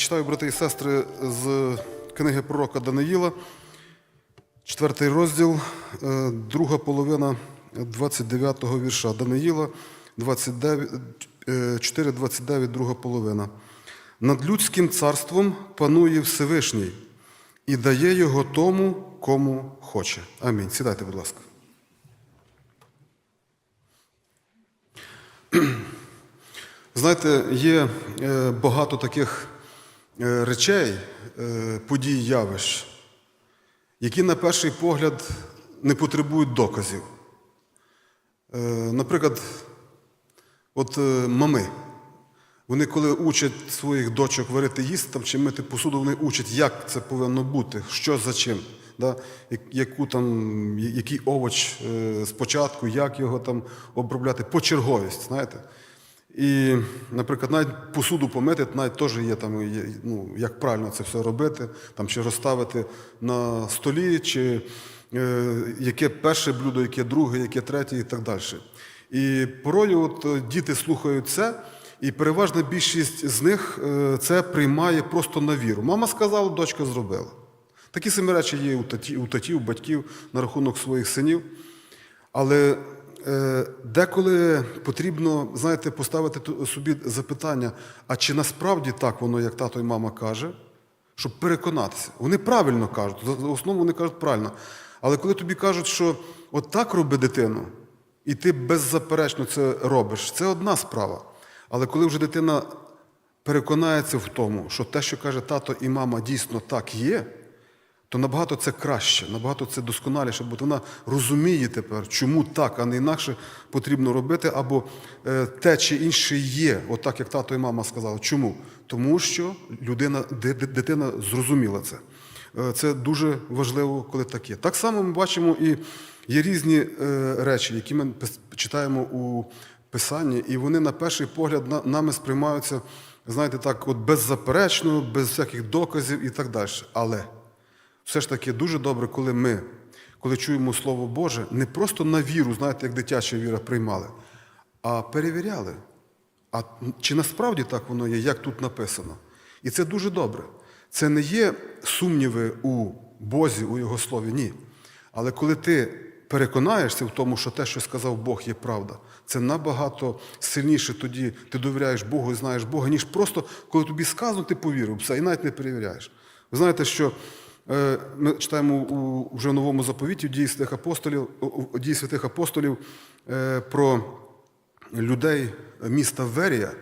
Читаю, брати і сестри, з книги пророка Даниїла, четвертий розділ, е, друга половина 29-го вірша. Даниїла 29, е, 4.29, друга половина. Над людським царством панує Всевишній і дає його тому, кому хоче. Амінь. Сідайте, будь ласка. Знаєте, є е, багато таких речей, е, подій, явищ, які на перший погляд не потребують доказів. Е, Наприклад, от е, мами. Вони, коли учать своїх дочок варити їсти там, чи мити посуду, вони учать, як це повинно бути, що за чим, да? яку там, який овоч е, спочатку, як його там обробляти, почерговість, знаєте. І, наприклад, навіть посуду помити, навіть теж є там, ну, як правильно це все робити, там, чи розставити на столі, чи е, яке перше блюдо, яке друге, яке третє і так далі. І порою от, е, діти слухають це, і переважна більшість з них е, це приймає просто на віру. Мама сказала, дочка зробила. Такі самі речі є у татів, у батьків на рахунок своїх синів. Але деколи потрібно, знаєте, поставити собі запитання, а чи насправді так воно, як тато і мама каже, щоб переконатися. Вони правильно кажуть, за основу вони кажуть правильно. Але коли тобі кажуть, що от так роби дитину, і ти беззаперечно це робиш, це одна справа. Але коли вже дитина переконається в тому, що те, що каже тато і мама, дійсно так є, то набагато це краще, набагато це досконаліше, бо вона розуміє тепер, чому так, а не інакше потрібно робити, або е, те чи інше є, отак, як тато і мама сказали. Чому? Тому що людина, ди- ди- дитина зрозуміла це. Е, Це дуже важливо, коли так є. Так само ми бачимо і є різні е, речі, які ми читаємо у Писанні, і вони на перший погляд на- нами сприймаються, знаєте, так, от беззаперечно, без всяких доказів і так далі. Але все ж таки дуже добре, коли ми, коли чуємо Слово Боже, не просто на віру, знаєте, як дитяча віра приймали, а перевіряли. А чи насправді так воно є, як тут написано? І це дуже добре. Це не є сумніви у Бозі, у Його слові, ні. Але коли ти переконаєшся в тому, що те, що сказав Бог, є правда, це набагато сильніше тоді ти довіряєш Богу і знаєш Бога, ніж просто коли тобі сказано, ти повірив, все, і навіть не перевіряєш. Ви знаєте, що ми читаємо вже в новому заповіті дії святих апостолів, дії святих апостолів е, про людей міста Верія,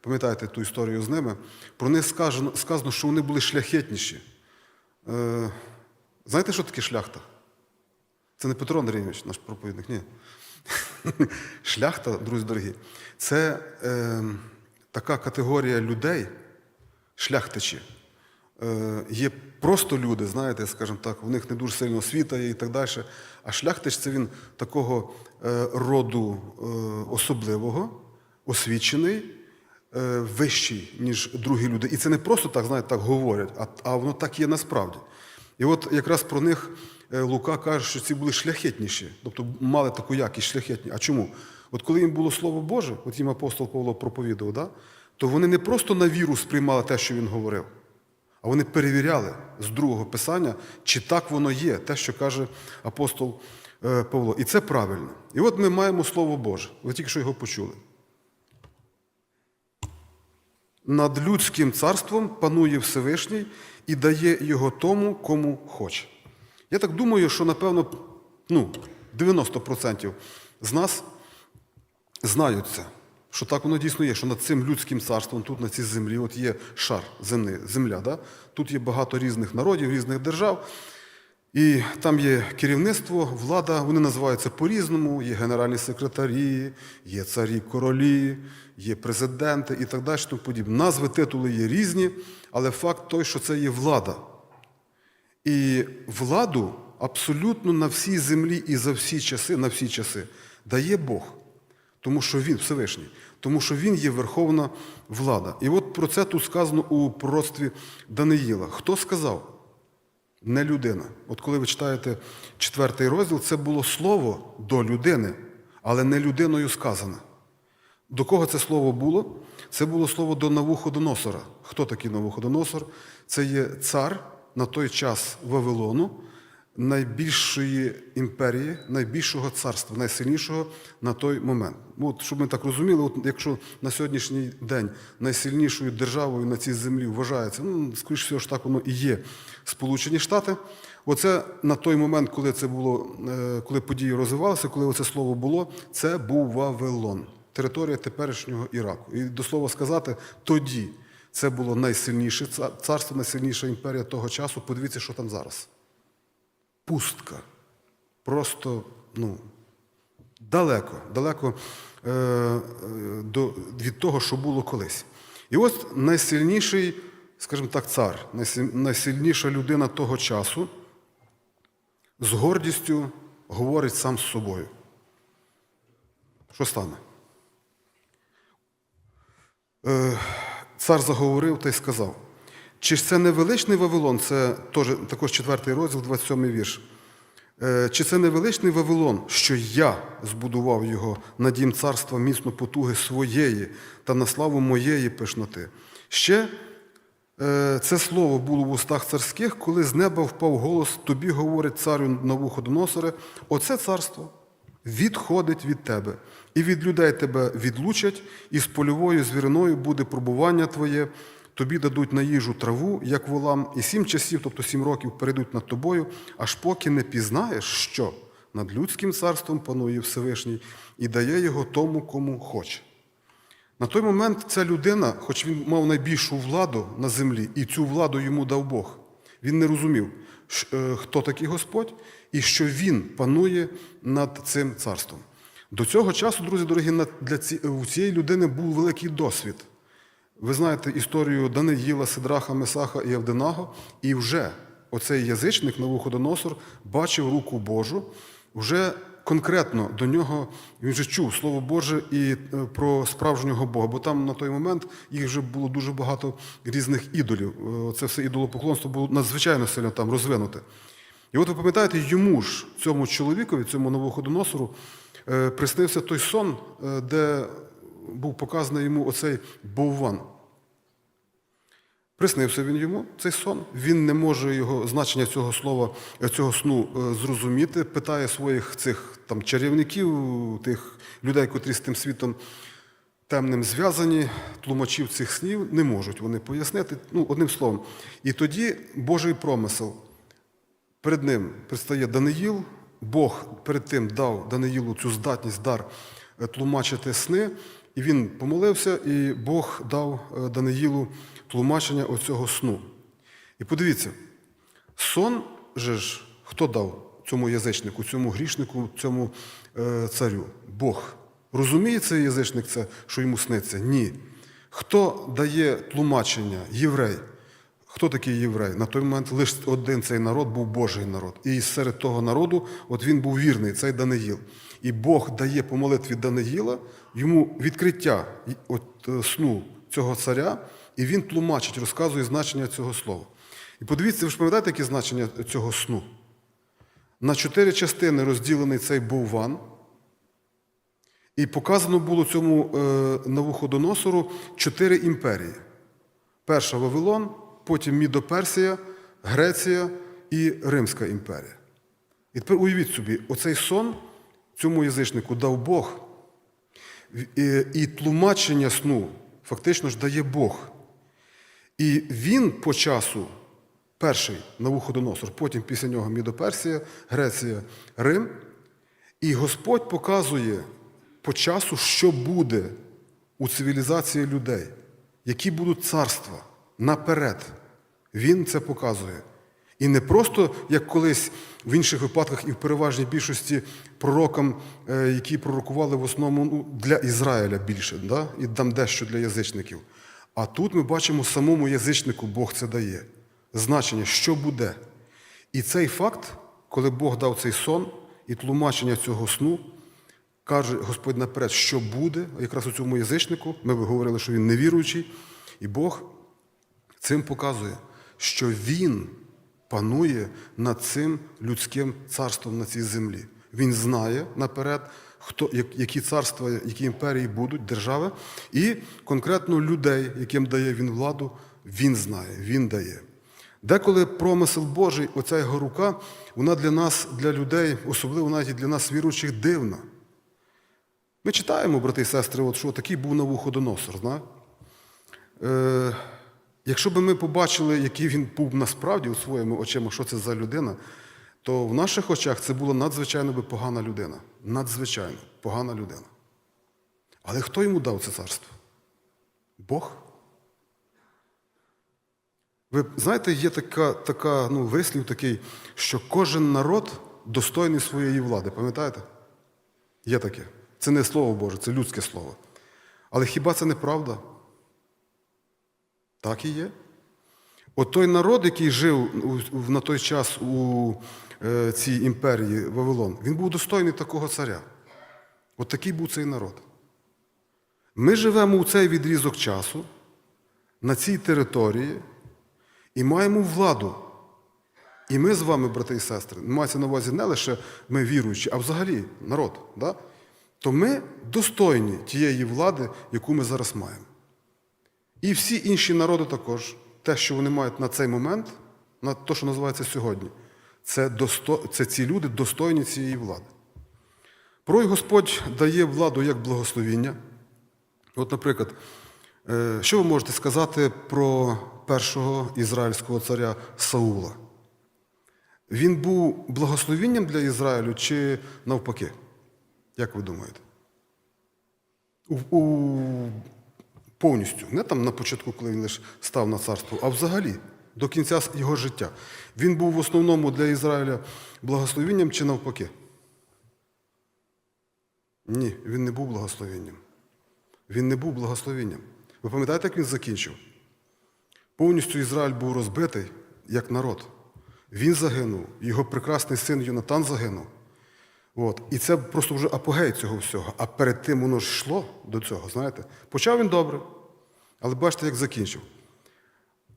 пам'ятаєте ту історію з ними, про них сказано, сказано що вони були шляхетніші. Е, знаєте, що таке шляхта? Це не Петро Андрійович, наш проповідник, ні. Шляхта, друзі дорогі, це е, така категорія людей, шляхтичі. Е, є просто люди, знаєте, скажімо так, в них не дуже сильно освіта і так далі. А шляхтич це він такого е, роду е, особливого, освічений, вищий, ніж другі люди. І це не просто так, знаєте, так говорять, а, а воно так є насправді. І от якраз про них Лука каже, що ці були шляхетніші, тобто мали таку якість шляхетні. А чому? От коли їм було Слово Боже, от їм апостол Павло проповідував, да, то вони не просто на віру сприймали те, що він говорив, а вони перевіряли з другого писання, чи так воно є, те, що каже апостол е, Павло. І це правильно. І от ми маємо Слово Боже. Ви тільки що його почули. Над людським царством панує Всевишній і дає його тому, кому хоче. Я так думаю, що, напевно, ну, 90% з нас знають це, що так воно дійсно є, що над цим людським царством, тут на цій землі, от є шар земний, земля, да? тут є багато різних народів, різних держав. І там є керівництво, влада, вони називаються по-різному, є генеральні секретарі, є царі, королі, є президенти і так далі. тому подібне. Назви, титули є різні, але факт той, що це є влада. І владу абсолютно на всій землі і за всі часи, на всі часи дає Бог. Тому що Він Всевишній, тому що Він є верховна влада. І от про це тут сказано у пророцтві Даниїла. Хто сказав? Не людина. От коли ви читаєте четвертий розділ, це було слово до людини, але не людиною сказане. До кого це слово було? Це було слово до Навуходоносора. Хто такий Навуходоносор? Це є цар на той час Вавилону, найбільшої імперії, найбільшого царства, найсильнішого на той момент. Ну, От, щоб ми так розуміли, от якщо на сьогоднішній день найсильнішою державою на цій землі вважається, ну, скоріш всього ж так воно і є Сполучені Штати. Оце на той момент, коли це було, е, коли події розвивалися, коли оце слово було, це був Вавилон, територія теперішнього Іраку. І до слова сказати, тоді це було найсильніше царство, найсильніша імперія того часу. Подивіться, що там зараз. Пустка. Просто, ну, далеко, далеко е, е, до, від того, що було колись. І ось найсильніший, скажімо так, цар, найсильніша людина того часу з гордістю говорить сам з собою. Що стане? Е, Цар заговорив та й сказав: чи ж це не величний Вавилон? Це також четвертий розділ, 27 вірш. Е, Чи це не величний Вавилон, що я збудував його на дім царства міцно потуги своєї та на славу моєї пишноти? Ще е, це слово було в устах царських, коли з неба впав голос, тобі говорить царю Навуходоносоре, оце царство відходить від тебе, і від людей тебе відлучать, і з польовою звіриною буде пробування твоє. Тобі дадуть на їжу траву, як волам, і сім часів, тобто сім років, перейдуть над тобою, аж поки не пізнаєш, що над людським царством панує Всевишній і дає його тому, кому хоче. На той момент ця людина, хоч він мав найбільшу владу на землі, і цю владу йому дав Бог, він не розумів, е, хто такий Господь і що він панує над цим царством. До цього часу, друзі дорогі, для цієї людини був великий досвід. Ви знаєте історію Даниїла, Сидраха, Месаха і Авденаго, і вже оцей язичник Навуходоносор бачив руку Божу, вже конкретно до нього він вже чув Слово Боже і е, про справжнього Бога, бо там на той момент їх вже було дуже багато різних ідолів. Е, Це все ідолопоклонство було надзвичайно сильно там розвинуте. І от ви пам'ятаєте, йому ж, цьому чоловікові, цьому Навуходоносору, е, приснився той сон, де був показаний йому оцей бовван. Приснився він йому, цей сон. Він не може його значення цього слова, цього сну е, зрозуміти. Питає своїх цих там чарівників, тих людей, котрі з тим світом темним зв'язані, тлумачів цих снів не можуть вони пояснити. Ну, одним словом. І тоді Божий промисел. Перед ним предстає Даниїл. Бог перед тим дав Даниїлу цю здатність, дар е, тлумачити сни, і він помолився, і Бог дав е, Даниїлу тлумачення оцього сну. І подивіться, сон же ж хто дав цьому язичнику, цьому грішнику, цьому е, царю? Бог. Розуміє цей язичник це, що йому сниться? Ні. Хто дає тлумачення? Єврей. Хто такий єврей? На той момент лише один цей народ був Божий народ. І серед того народу от він був вірний, цей Даниїл. І Бог дає по молитві Даниїла йому відкриття от, е, сну цього царя, і він тлумачить, розказує значення цього слова. І подивіться, ви ж пам'ятаєте, яке значення цього сну? На чотири частини розділений цей бовван, і показано було цьому е, Навуходоносору чотири імперії. Перша Вавилон, потім Мідоперсія, Греція і Римська імперія. І тепер уявіть собі, оцей сон цьому язичнику дав Бог, і, тлумачення сну фактично ж дає Бог. І він по часу, перший Навуходоносор, потім після нього Мідоперсія, Греція, Рим. І Господь показує по часу, що буде у цивілізації людей, які будуть царства наперед. Він це показує. І не просто, як колись в інших випадках і в переважній більшості пророкам, е, які пророкували в основному для Ізраїля більше, да? і там дещо для язичників. А тут ми бачимо самому язичнику Бог це дає. Значення, що буде. І цей факт, коли Бог дав цей сон і тлумачення цього сну, каже Господь наперед, що буде, якраз у цьому язичнику, ми говорили, що він невіруючий, і Бог цим показує, що Він панує над цим людським царством на цій землі. Він знає наперед, хто, які царства, які імперії будуть, держави, і конкретно людей, яким дає він владу, він знає, він дає. Деколи промисел Божий, оця його рука, вона для нас, для людей, особливо навіть для нас, віруючих, дивна. Ми читаємо, брати і сестри, от, що такий був Навуходоносор. Е, якщо б ми побачили, який він був насправді у своїми очима, що це за людина, то в наших очах це була надзвичайно би погана людина. Надзвичайно погана людина. Але хто йому дав це царство? Бог? Ви знаєте, є така, така ну, вислів такий, що кожен народ достойний своєї влади. Пам'ятаєте? Є таке. Це не слово Боже, це людське слово. Але хіба це не правда? Так і є. От той народ, який жив на той час у е, цій імперії Вавилон, він був достойний такого царя. От такий був цей народ. Ми живемо у цей відрізок часу, на цій території, і маємо владу. І ми з вами, брати і сестри, мається на увазі не лише ми віруючі, а взагалі народ. Да? То ми достойні тієї влади, яку ми зараз маємо. І всі інші народи також, те, що вони мають на цей момент, на те, що називається сьогодні, це, досто... це ці люди достойні цієї влади. Порой Господь дає владу як благословіння. От, наприклад, е, що ви можете сказати про першого ізраїльського царя Саула? Він був благословінням для Ізраїлю чи навпаки? Як ви думаєте? У, у, повністю, не там на початку, коли він лише став на царство, а взагалі до кінця його життя. Він був в основному для Ізраїля благословінням чи навпаки? Ні, він не був благословенням. Він не був благословенням. Ви пам'ятаєте, як він закінчив? Повністю Ізраїль був розбитий як народ. Він загинув, його прекрасний син Йонатан загинув. От. І це просто вже апогей цього всього. А перед тим воно ж йшло до цього, знаєте. Почав він добре, але бачите, як закінчив.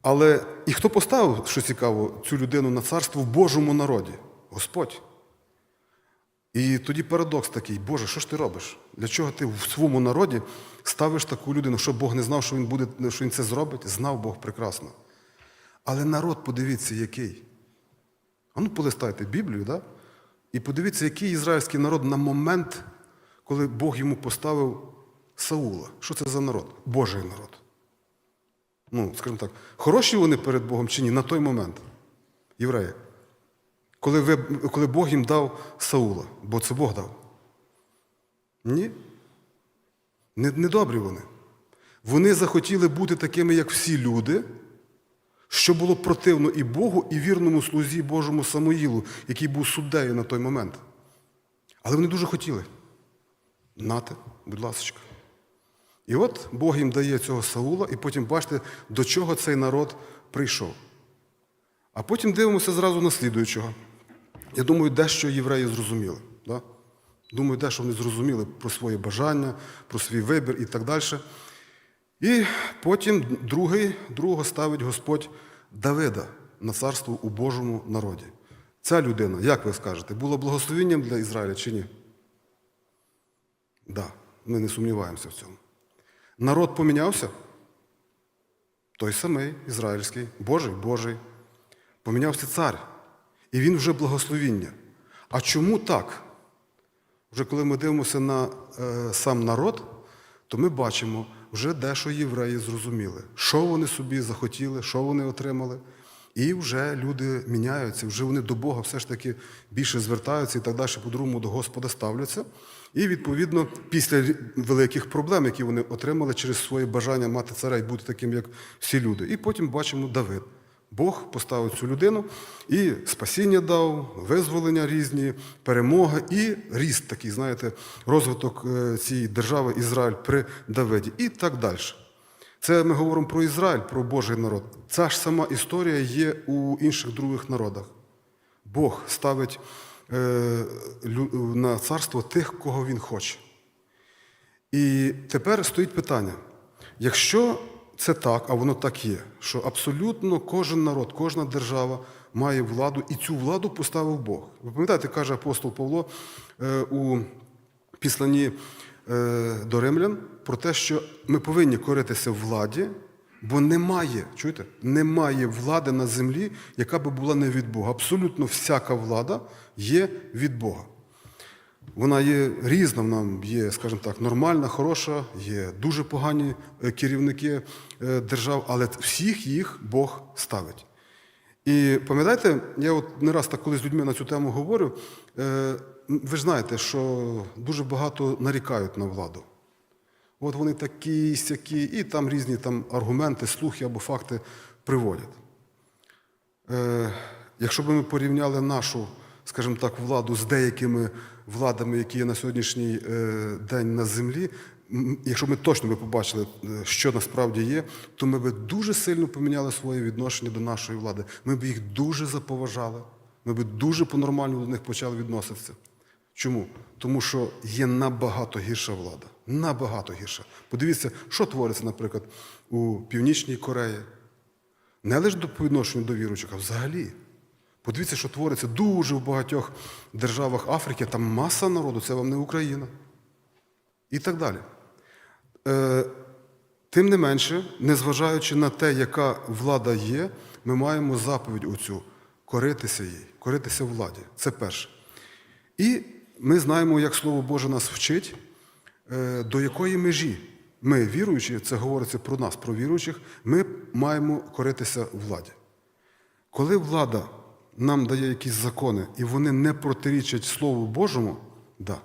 Але і хто поставив, що цікаво, цю людину на царство в Божому народі? Господь. І тоді парадокс такий, Боже, що ж ти робиш? Для чого ти в своєму народі ставиш таку людину, що Бог не знав, що він буде, що він це зробить? Знав Бог прекрасно. Але народ, подивіться, який. А ну полистайте Біблію, да? І подивіться, який ізраїльський народ на момент, коли Бог йому поставив Саула. Що це за народ? Божий народ. Ну, скажімо так, хороші вони перед Богом чи ні на той момент, євреї. Коли, ви, коли Бог їм дав Саула, бо це Бог дав. Ні. Не, не вони. Вони захотіли бути такими, як всі люди, що було противно і Богу, і вірному слузі Божому Самоїлу, який був суддею на той момент. Але вони дуже хотіли. Нате, будь ласка. І от Бог їм дає цього Саула, і потім бачите, до чого цей народ прийшов. А потім дивимося зразу на слідуючого. Я думаю, дещо євреї зрозуміли. Да? Думаю, дещо вони зрозуміли про своє бажання, про свій вибір і так далі. І потім другий, другого ставить Господь Давида на царство у Божому народі. Ця людина, як ви скажете, була благословенням для Ізраїля чи ні? Так, да, ми не сумніваємося в цьому. Народ помінявся? Той самий ізраїльський, Божий, Божий. Помінявся цар. І він вже благословіння. А чому так? Вже коли ми дивимося на е, сам народ, то ми бачимо вже дещо євреї зрозуміли, що вони собі захотіли, що вони отримали. І вже люди міняються, вже вони до Бога все ж таки більше звертаються і так далі по-другому до Господа ставляться. І, відповідно, після великих проблем, які вони отримали через своє бажання мати царя і бути таким, як всі люди. І потім бачимо Давид. Бог поставив цю людину і спасіння дав, визволення різні, перемога і ріст такий, знаєте, розвиток е, цієї держави Ізраїль при Давиді і так далі. Це ми говоримо про Ізраїль, про Божий народ. Ця ж сама історія є у інших других народах. Бог ставить е, на царство тих, кого він хоче. І тепер стоїть питання: якщо це так, а воно так є, що абсолютно кожен народ, кожна держава має владу, і цю владу поставив Бог. Ви пам'ятаєте, каже апостол Павло е, у післанні е, до римлян про те, що ми повинні коритися владі, бо немає, чуєте, немає влади на землі, яка би була не від Бога. Абсолютно всяка влада є від Бога. Вона є різна, вона є, скажімо так, нормальна, хороша, є дуже погані е, керівники е, держав, але всіх їх Бог ставить. І пам'ятаєте, я от не раз так коли з людьми на цю тему говорю, е, ви ж знаєте, що дуже багато нарікають на владу. От вони такі, сякі, і там різні там аргументи, слухи або факти приводять. Якщо б ми порівняли нашу, скажімо так, владу з деякими владами, які є на сьогоднішній е, день на землі, якщо ми точно би побачили, е, що насправді є, то ми б дуже сильно поміняли своє відношення до нашої влади. Ми б їх дуже заповажали, ми б дуже по-нормальному до них почали відноситися. Чому? Тому що є набагато гірша влада. Набагато гірша. Подивіться, що твориться, наприклад, у Північній Кореї. Не лише до відношенню до віруючих, а взагалі. Подивіться, що твориться дуже в багатьох державах Африки, там маса народу, це вам не Україна. І так далі. Е, тим не менше, незважаючи на те, яка влада є, ми маємо заповідь оцю коритися їй, коритися владі. Це перше. І ми знаємо, як Слово Боже нас вчить, е, до якої межі ми, віруючі, це говориться про нас, про віруючих, ми маємо коритися владі. Коли влада нам дає якісь закони, і вони не протирічать Слову Божому, да,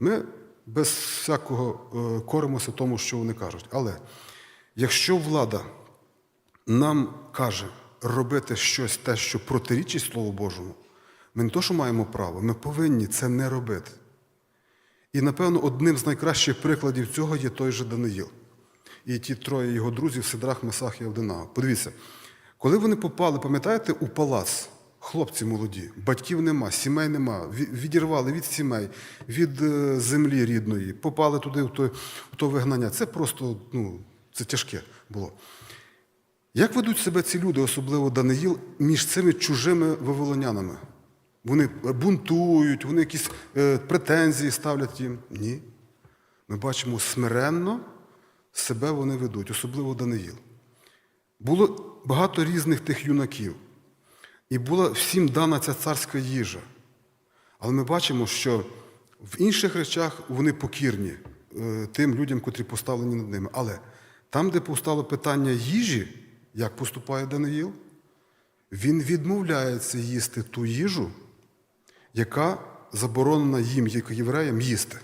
ми без всякого е, коримося тому, що вони кажуть. Але якщо влада нам каже робити щось те, що протирічить Слову Божому, ми не то, що маємо право, ми повинні це не робити. І, напевно, одним з найкращих прикладів цього є той же Даниїл. І ті троє його друзів Сидрах, Месах і Авдинага. Подивіться, коли вони попали, пам'ятаєте, у палац, хлопці молоді, батьків нема, сімей нема, відірвали від сімей, від е, землі рідної, попали туди, в то, в то вигнання. Це просто ну, це тяжке було. Як ведуть себе ці люди, особливо Даниїл, між цими чужими вавилонянами? Вони бунтують, вони якісь е, претензії ставлять їм. Ні. Ми бачимо, смиренно себе вони ведуть, особливо Даниїл. Було багато різних тих юнаків, і була всім дана ця царська їжа. Але ми бачимо, що в інших речах вони покірні е, тим людям, котрі поставлені над ними. Але там, де постало питання їжі, як поступає Даниїл, він відмовляється їсти ту їжу, яка заборонена їм, як євреям, їсти.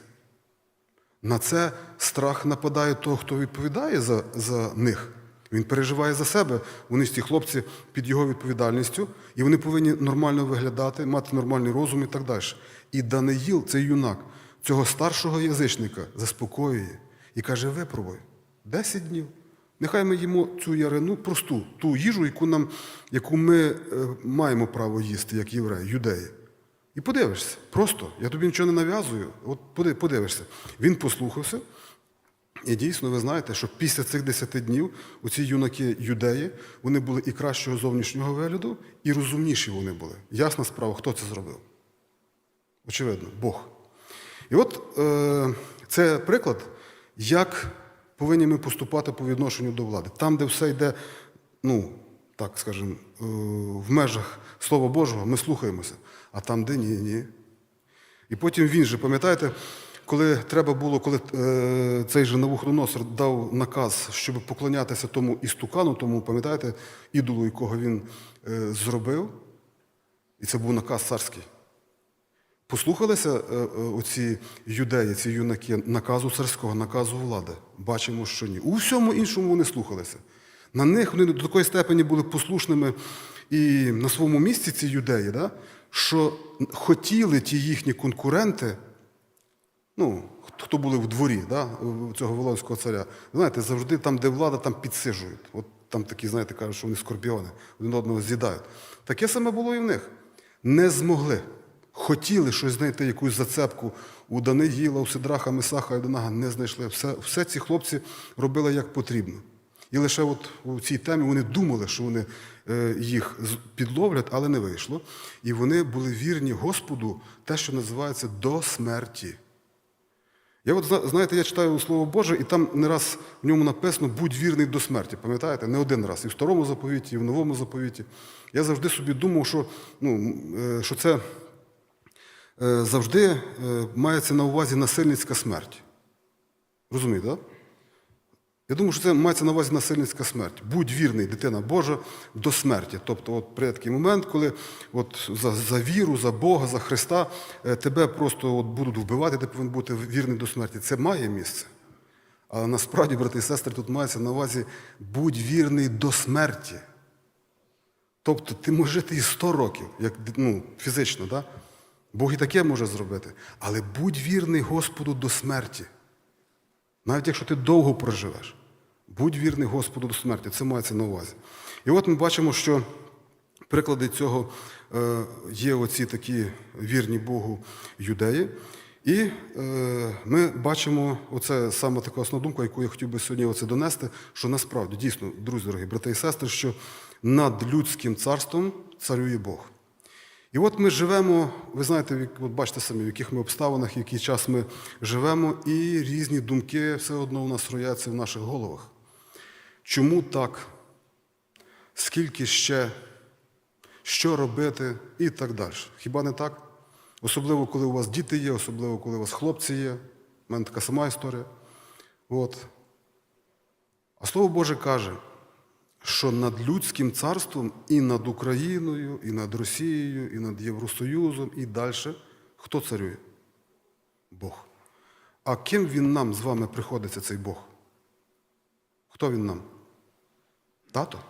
На це страх нападає того, хто відповідає за, за них. Він переживає за себе. Вони ж ці хлопці під його відповідальністю, і вони повинні нормально виглядати, мати нормальний розум і так далі. І Даниїл, цей юнак, цього старшого язичника заспокоює і каже: випробуй 10 днів. Нехай ми їмо цю ярину просту, ту їжу, яку, нам, яку ми е, маємо право їсти, як євреї, юдеї. І подивишся, просто, я тобі нічого не нав'язую, от подивишся. Він послухався, і дійсно, ви знаєте, що після цих 10 днів оці юнаки юдеї, вони були і кращого зовнішнього вигляду, і розумніші вони були. Ясна справа, хто це зробив? Очевидно, Бог. І от е, це приклад, як повинні ми поступати по відношенню до влади. Там, де все йде, ну, так скажемо, е, в межах Слова Божого, ми слухаємося, а там, де ні, ні. І потім він же, пам'ятаєте, коли треба було, коли е, цей же Навуходоносор дав наказ, щоб поклонятися тому істукану, тому, пам'ятаєте, ідолу, якого він е, зробив, і це був наказ царський. Послухалися е, е, оці юдеї, ці юнаки, наказу царського, наказу влади. Бачимо, що ні. У всьому іншому вони слухалися. На них вони до такої степені були послушними і на своєму місці ці юдеї, да, що хотіли ті їхні конкуренти, ну, хто були в дворі да, цього Волонського царя, знаєте, завжди там, де влада, там підсижують. От там такі, знаєте, кажуть, що вони скорпіони, один одного з'їдають. Таке саме було і в них. Не змогли. Хотіли щось знайти, якусь зацепку у Даниїла, у Сидраха, Месаха і Донага, не знайшли. Все, все ці хлопці робили як потрібно. І лише от у цій темі вони думали, що вони е, їх підловлять, але не вийшло. І вони були вірні Господу, те, що називається до смерті. Я от знаєте, я читаю Слово Боже, і там не раз в ньому написано будь вірний до смерті. Пам'ятаєте? Не один раз. І в старому заповіті, і в новому заповіті. Я завжди собі думав, що, ну, е, що це е, завжди е, мається на увазі насильницька смерть. Розумієте, так? Я думаю, що це мається на увазі насильницька смерть. Будь вірний, дитина Божа, до смерті. Тобто, от при такий момент, коли от за, за віру, за Бога, за Христа е, тебе просто от будуть вбивати, ти повинен бути вірний до смерті. Це має місце. Але насправді, брати і сестри, тут мається на увазі будь вірний до смерті. Тобто ти можеш жити і 100 років, як ну, фізично, да? Бог і таке може зробити. Але будь вірний Господу до смерті. Навіть якщо ти довго проживеш, будь вірний Господу до смерті, це мається на увазі. І от ми бачимо, що приклади цього е, є оці такі вірні Богу юдеї. І е, ми бачимо, оце саме така основна думка, яку я хотів би сьогодні оце донести, що насправді дійсно, друзі дорогі, брати і сестри, що над людським царством царює Бог. І от ми живемо, ви знаєте, от бачите самі, в яких ми обставинах, в який час ми живемо, і різні думки все одно у нас рояться в наших головах. Чому так? Скільки ще, що робити і так далі. Хіба не так? Особливо, коли у вас діти є, особливо, коли у вас хлопці є. У мене така сама історія. От. А Слово Боже каже, що над людським царством і над Україною, і над Росією, і над Євросоюзом, і далі хто царює? Бог. А ким він нам з вами приходиться, цей Бог? Хто він нам? Тато?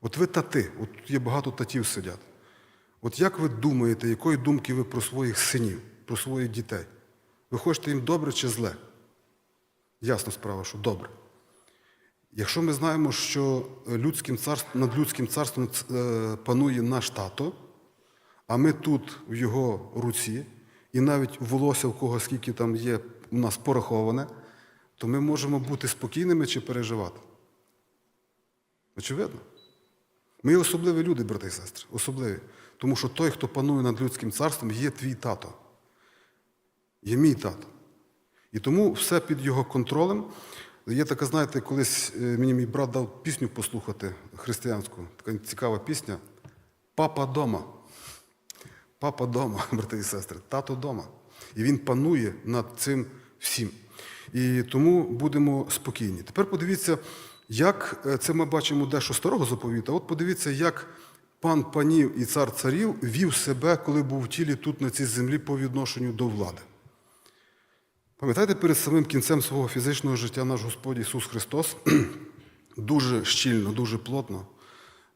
От ви тати, от тут є багато татів сидять. От як ви думаєте, якої думки ви про своїх синів, про своїх дітей? Ви хочете їм добре чи зле? Ясна справа, що добре. Якщо ми знаємо, що людським царством, над людським царством е, панує наш тато, а ми тут в його руці, і навіть волосся в кого скільки там є у нас пораховане, то ми можемо бути спокійними чи переживати. Очевидно. Ми особливі люди, брати і сестри, особливі. Тому що той, хто панує над людським царством, є твій тато. Є мій тато. І тому все під його контролем. Є така, знаєте, колись е, мені мій брат дав пісню послухати християнську, така цікава пісня. Папа дома. Папа дома, брати і сестри, тато дома. І він панує над цим всім. І тому будемо спокійні. Тепер подивіться, як е, це ми бачимо дещо старого заповіта. От подивіться, як пан панів і цар царів вів себе, коли був в тілі тут на цій землі по відношенню до влади. Пам'ятаєте, перед самим кінцем свого фізичного життя наш Господь Ісус Христос дуже щільно, дуже плотно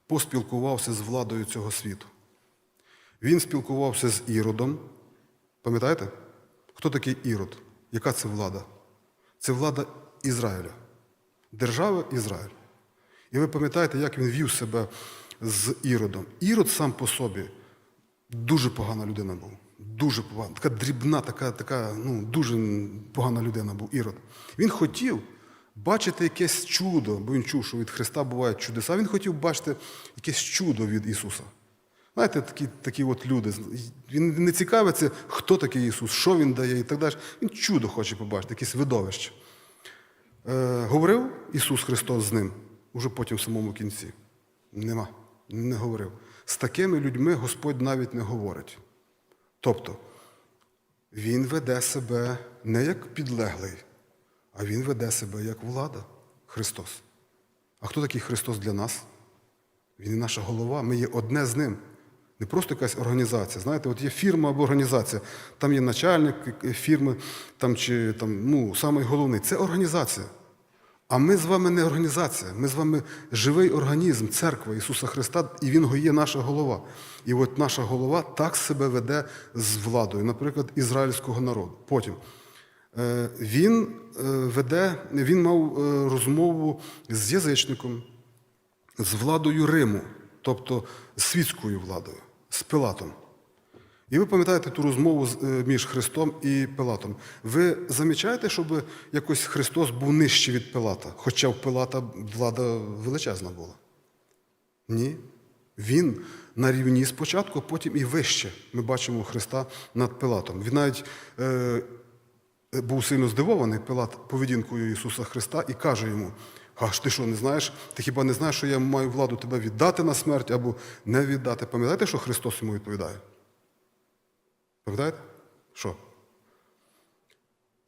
поспілкувався з владою цього світу. Він спілкувався з Іродом. Пам'ятаєте? Хто такий Ірод? Яка це влада? Це влада Ізраїля, держава Ізраїль. І ви пам'ятаєте, як він вів себе з Іродом. Ірод сам по собі дуже погана людина був. Дуже погана. Така дрібна, така, така ну, дуже погана людина був Ірод. Він хотів бачити якесь чудо, бо він чув, що від Христа бувають чудеса. Він хотів бачити якесь чудо від Ісуса. Знаєте, такі, такі от люди. Він не цікавиться, хто такий Ісус, що Він дає і так далі. Він чудо хоче побачити, якесь видовище. Е, говорив Ісус Христос з ним, уже потім в самому кінці. Нема, не говорив. З такими людьми Господь навіть не говорить. Тобто, Він веде себе не як підлеглий, а Він веде себе як влада Христос. А хто такий Христос для нас? Він і наша голова, ми є одне з ним. Не просто якась організація. Знаєте, от є фірма або організація, там є начальник фірми, там, чи там, ну, самий. Це організація. А ми з вами не організація, ми з вами живий організм, церква Ісуса Христа, і Він є наша голова. І от наша голова так себе веде з владою, наприклад, ізраїльського народу. Потім е, він е, веде, він мав е, розмову з язичником, з владою Риму, тобто з світською владою, з Пилатом. І ви пам'ятаєте ту розмову е, між Христом і Пилатом. Ви замічаєте, щоб якось Христос був нижче від Пилата, хоча в Пилата влада величезна була? Ні. Він на рівні спочатку, потім і вище. Ми бачимо Христа над Пилатом. Він навіть е, був сильно здивований Пилат поведінкою Ісуса Христа і каже йому: А ж ти що, не знаєш? Ти хіба не знаєш, що я маю владу тебе віддати на смерть або не віддати? Пам'ятаєте, що Христос йому відповідає? Пам'ятаєте? Що?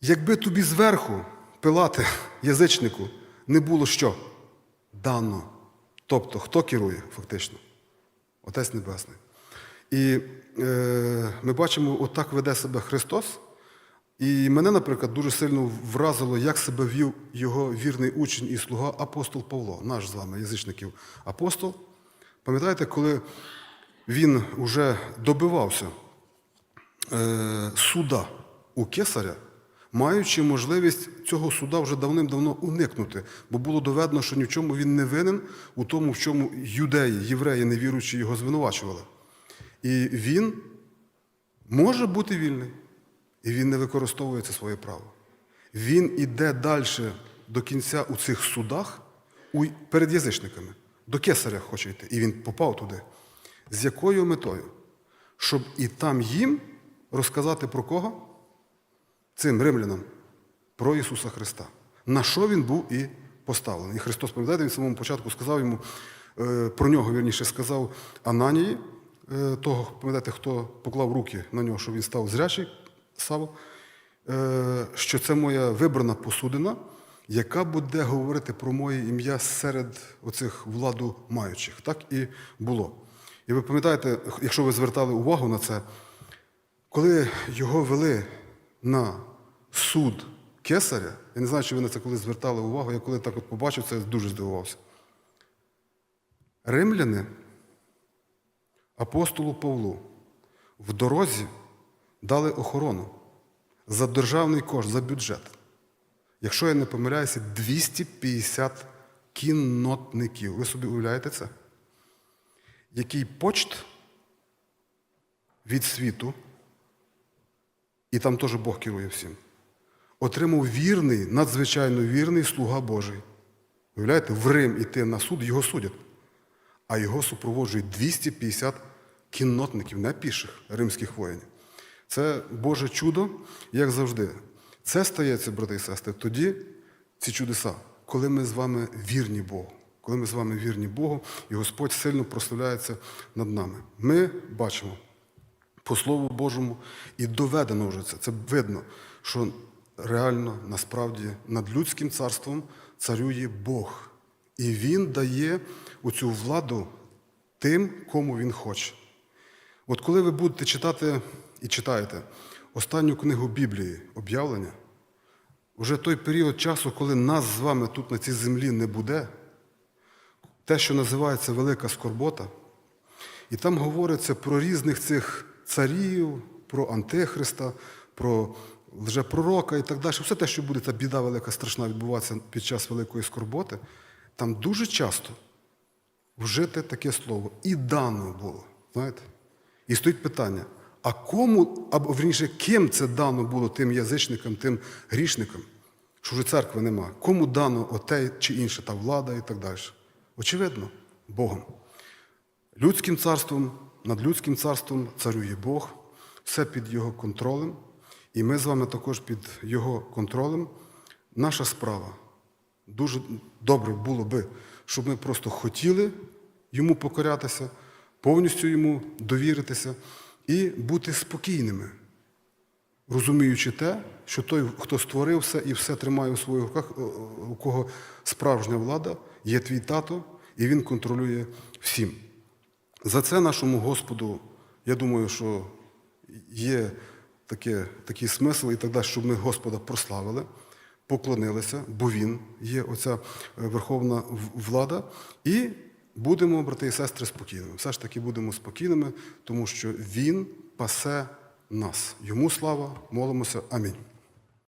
Якби тобі зверху, Пилате, язичнику, не було що? Дано. Тобто, хто керує фактично? Отець Небесний. І е, ми бачимо, отак веде себе Христос. І мене, наприклад, дуже сильно вразило, як себе вів його вірний учень і слуга апостол Павло, наш з вами, язичників апостол. Пам'ятаєте, коли він вже добивався суда у кесаря, маючи можливість цього суда вже давним-давно уникнути, бо було доведено, що ні в чому він не винен у тому, в чому юдеї, євреї, невіруючі його звинувачували. І він може бути вільний, і він не використовує це своє право. Він іде далі до кінця у цих судах перед язичниками. До кесаря хоче йти. І він попав туди. З якою метою? Щоб і там їм розказати про кого? Цим римлянам, про Ісуса Христа. На що він був і поставлений. І Христос, пам'ятаєте, він самому початку сказав йому, е, про нього, вірніше, сказав Ананії, е, того, пам'ятаєте, хто поклав руки на нього, щоб він став зрячий, Саву, е, що це моя вибрана посудина, яка буде говорити про моє ім'я серед оцих владу маючих. Так і було. І ви пам'ятаєте, якщо ви звертали увагу на це, коли його вели на суд кесаря, я не знаю, чи ви на це коли звертали увагу, я коли так от побачив, це дуже здивувався. Римляни апостолу Павлу в дорозі дали охорону за державний кошт, за бюджет. Якщо я не помиляюся, 250 кіннотників. Ви собі уявляєте це? Який почт від світу, і там теж Бог керує всім, отримав вірний, надзвичайно вірний слуга Божий. Уявляєте, в Рим іти на суд, його судять, а його супроводжують 250 кіннотників, не піших римських воїнів. Це Боже чудо, як завжди. Це стається, брати і сестри, тоді ці чудеса, коли ми з вами вірні Богу. Коли ми з вами вірні Богу, і Господь сильно прославляється над нами. Ми бачимо по Слову Божому і доведено вже це. Це видно, що реально насправді над людським царством царює Бог. І Він дає оцю владу тим, кому Він хоче. От коли ви будете читати і читаєте останню книгу Біблії об'явлення, вже той період часу, коли нас з вами тут на цій землі не буде, те, що називається велика скорбота, і там говориться про різних цих царів, про Антихриста, про лжепророка і так далі. Все те, що буде та біда велика, страшна відбуватися під час великої скорботи, там дуже часто вжити таке слово. І дано було. Знаєте? І стоїть питання: а кому, або вірніше, ким це дано було тим язичникам, тим грішникам, що вже церкви нема? Кому дано оте чи інше, та влада і так далі? Очевидно, Богом. Людським царством, над людським царством царює Бог, все під Його контролем, і ми з вами також під Його контролем. Наша справа дуже добре було би, щоб ми просто хотіли йому покорятися, повністю йому довіритися і бути спокійними, розуміючи те, що той, хто створив все і все тримає у своїх руках, о- о- у кого справжня влада, є твій тато, і він контролює всім. За це нашому Господу, я думаю, що є таке, такий смисл і так далі, щоб ми Господа прославили, поклонилися, бо Він є оця е, верховна влада. І будемо, брати і сестри, спокійними. Все ж таки будемо спокійними, тому що Він пасе нас. Йому слава, молимося. Амінь.